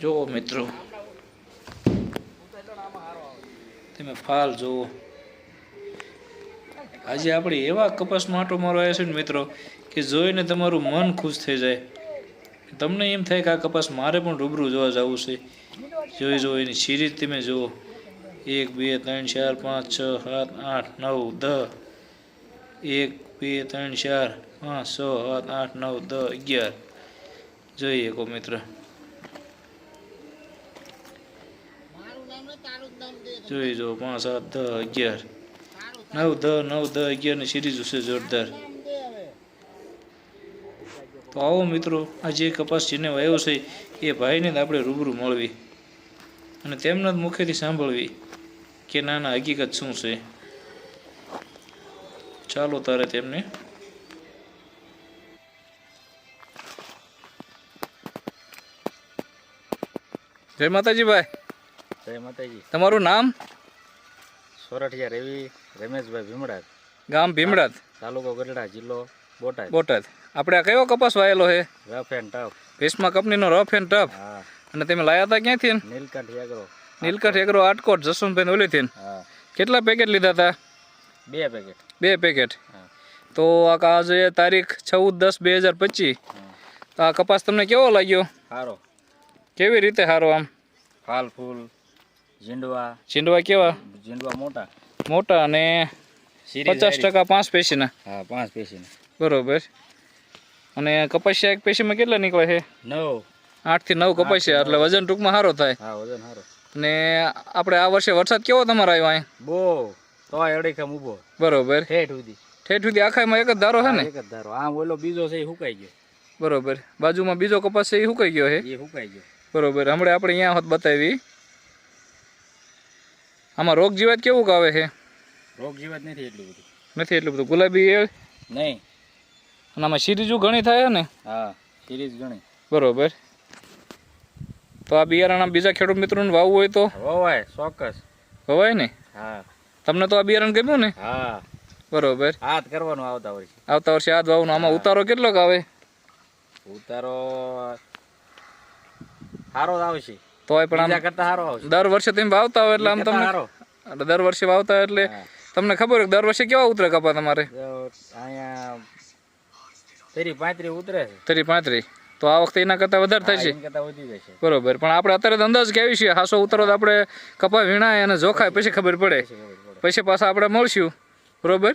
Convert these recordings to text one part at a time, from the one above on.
જુઓ મિત્રો. તમે ફાલ જુઓ. આજે આપણે એવા કપાસ માટો આવ્યા છે ને મિત્રો, કે જોઈને તમારું મન ખુશ થઈ જાય. તમને એમ થાય કે આ કપાસ મારે પણ રૂબરૂ જોવા જવું છે. જોઈ જુઓ એની સિરીઝ તમે જુઓ. એક, બે, ત્રણ, ચાર, પાંચ, છ, સાત, આઠ, નવ દસ એક, બે, ત્રણ, ચાર, પાંચ, છ, સાત, આઠ, નવ દસ અગિયાર. જોઈએ કો મિત્ર. જોઈ જો પાંચ સાત દસ અગિયાર. નવ દસ નવ દસ અગિયારની સિરીઝ હશે જોરદાર. તો આવો મિત્રો આ જે કપાસ જેને વાયો છે એ ભાઈને જ આપણે રૂબરૂ મળવી. અને તેમના જ મુખેથી સાંભળવી કે ના ના હકીકત શું છે. ચાલો તારે તેમને જય માતાજી ભાઈ. જય માતાજી. તમારું નામ? સોરઠિયા રેવી રમેશભાઈ ભીમડાદ ગામ ભીમડાદ તાલુકો ગઢડા જિલ્લો બોટાદ. બોટાદ. આપણે કયો કપાસ વાયેલો છે? Rough and tough. ભીષ્મા કંપનીનો રફ એન્ડ ટફ. હા. અને તમે લાયા હતા ક્યાંથી? નીલકંઠ એગ્રો નીલકંઠ એગ્રો આટકોટ જસવંતભાઈ ઓલીથી કેટલા પેકેટ લીધા હતા બે પેકેટ. બે પેકેટ. તો આ આજે તારીખ ચૌદ દસ બે હજાર પચીસ. આ કપાસ તમને કેવો લાગ્યો? સારો કેવી રીતે સારો આમ? ફાલ ફૂલ. ઝીંડવા. કેવા? ઝીંડવા મોટા. મોટા અને પચાસ ટકા પાંચ પેશીના? હા પાંચ પેશી બરોબર. અને કપાસિયા એક પેશીમાં કેટલા નીકળે છે? નવ. આઠથી નવ કપાસિયા એટલે વજન ટૂંકમાં સારો થાય. હા વજન સારો. અને આપણે આ વર્ષે વરસાદ કેવો તમારો આવ્યો અહીં? બહુ. તો અડીખમ ઊભો. બરોબર. ઠેઠ સુધી. ઠેઠ સુધી આખામાં એક જ ધારો છે ને? એક જ ધારો. આમ ઓલો બીજો છે એ સુકાઈ ગયો. બરોબર. બાજુમાં બીજો કપાસ છે એ સુકાઈ ગયો છે? એ સુકાઈ ગયો. બરોબર. હમણાં આપણે અહીંયા હોત બતાવી. આમાં રોગ જીવાત કેવું કાવે છે? રોગ જીવાત નથી એટલું બધું. નથી એટલું બધું? ગુલાબી એ અને નહીં આમાં સિરીજુ ઘણી થાય ને? હા સિરીઝ ઘણી. બરોબર. તો આ બિયારણ બીજા ખેડૂત મિત્રોને વાવવું હોય તો? વવાય ચોક્કસ. વવાય ને? હા. તમને તો આ બિયારણ ગમ્યું ને? હા. બરોબર. હાથ કરવાનું આવતા વર્ષે. આવતા વર્ષે હાથ વાવવાનું. આમાં ઉતારો કેટલોક આવે ઉતારો સારો આવશે. તોય પણ આમ કરતા સારો દર વર્ષે તમે વાવતા હોય એટલે આમ તમને દર વર્ષે વાવતા હોય એટલે તમને ખબર હોય દર વર્ષે કેવા ઉતરે કપા તમારે? અહીંયા તેરી પાંત્રી ઉતરે છે. તરી પાંત્રી. તો આ વખતે એના કરતાં વધારે થશે બરોબર. પણ આપણે અત્યારે અંદાજ કેવી છે હાસો ઉતરો તો આપણે કપા વીણાય અને જોખાય પછી ખબર પડે. પછી ખબર પડે. પછી પાછા આપણે મળશું. બરોબર?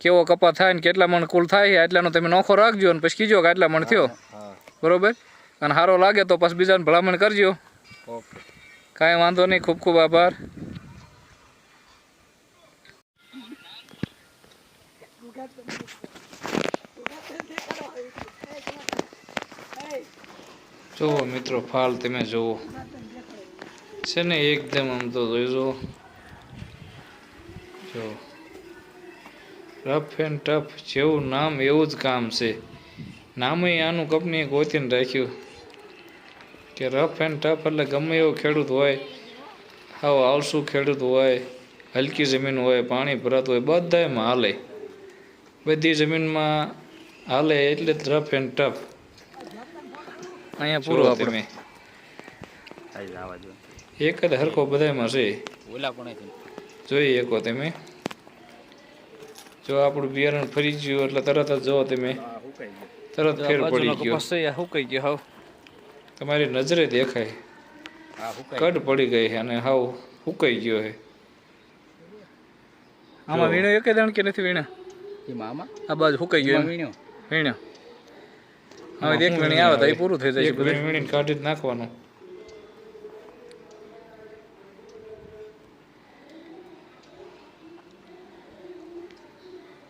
કેવો કપા થાય ને કેટલા મણ કુલ થાય આટલાનો તમે નોખો રાખજો અને પછી કીજો કે આટલા મણ થયો. બરોબર? અને સારો લાગે તો પછી બીજાને ભલામણ કરજો. ઓકે. કાંઈ વાંધો નહીં, ખૂબ ખૂબ આભાર. જુઓ મિત્રો, ફાલ તમે જુઓ. છે ને, એકદમ આમ તો જોઈજો જો રફ એન્ડ ટફ જેવું નામ એવું જ કામ છે. નામે આનું કંપનીએ ગોતીને રાખ્યું. કે રફ એન્ડ ટફ એટલે ગમે એવો ખેડૂત હોય હાવ આળસુ ખેડૂત હોય હલકી જમીન હોય પાણી ભરાતું હોય બધામાં હાલે. બધી જમીનમાં હાલે એટલે જ રફ એન્ડ ટફ. અહીંયા પૂરો દો એક જ હરખો બધામાં છે. જોઈએ શકો તમે. જો આપણું બિયારણ ફરી ગયું એટલે તરત જ જો તમે. તરત ફેર પડી ગયો. સુકાઈ ગયો હાવ. તમારી નજરે દેખાય. કટ પડી ગઈ છે અને હાવ સુકાઈ ગયો છે. આમાં વીણો એક દાણ કે નથી વીણા આમાં? આ બાજુ સુકાઈ ગયો વીણ્યો. વીણ્યો. હવે એક વીણી આવે તો એ પૂરું થઈ જાય છે બધું. વીણીને કાઢી જ નાખવાનું.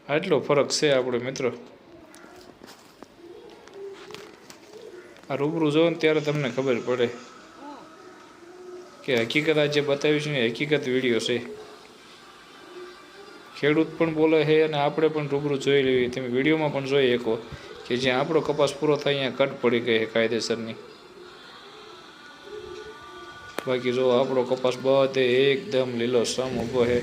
આટલો ફરક છે આપણો મિત્રો. આ રૂબરૂ જો ને ત્યારે તમને ખબર પડે કે હકીકત આ જે બતાવી છે એ હકીકત વીડિયો છે. ખેડૂત પણ બોલે છે અને આપણે પણ રૂબરૂ જોઈ લેવી. તમે વિડીયોમાં પણ જોઈ શકો કે જ્યાં આપણો કપાસ પૂરો થાય અહીંયા કટ પડી ગઈ છે કાયદેસરની. બાકી જો આપણો કપાસ બધે એકદમ લીલો સમ ઊભો છે.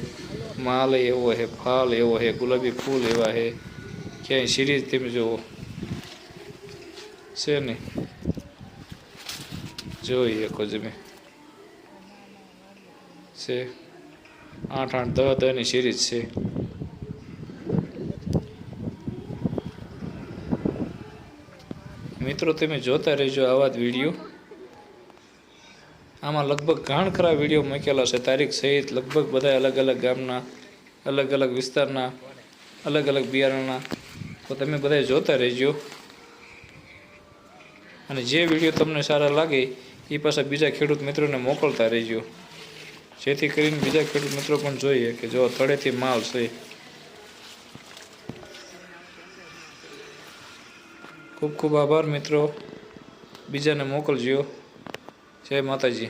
માલ એવો છે, ફાલ એવો છે, ગુલાબી ફૂલ એવા છે. ક્યાંય સિરીઝ તમે જુઓ. છે ને? જોઈ શકો તમે છે. આઠ આઠ દહ દહની સિરીઝ છે. મિત્રો, તમે જોતા રહેજો આવા જ વીડિયો આમાં લગભગ ઘણા ખરા વીડિયો મૂકેલા છે. તારીખ સહિત લગભગ બધા અલગ અલગ ગામના, અલગ અલગ વિસ્તારના, અલગ અલગ બિયારણના. તો તમે બધા જોતા રહેજો. અને જે વીડિયો તમને સારા લાગે એ પાછા બીજા ખેડૂત મિત્રોને મોકલતા રહીજો. જેથી કરીને બીજા ખેડૂત મિત્રો પણ જોઈએ કે જો તળેથી માલ છે. ખૂબ ખૂબ આભાર મિત્રો. બીજાને મોકલજો. જય માતાજી.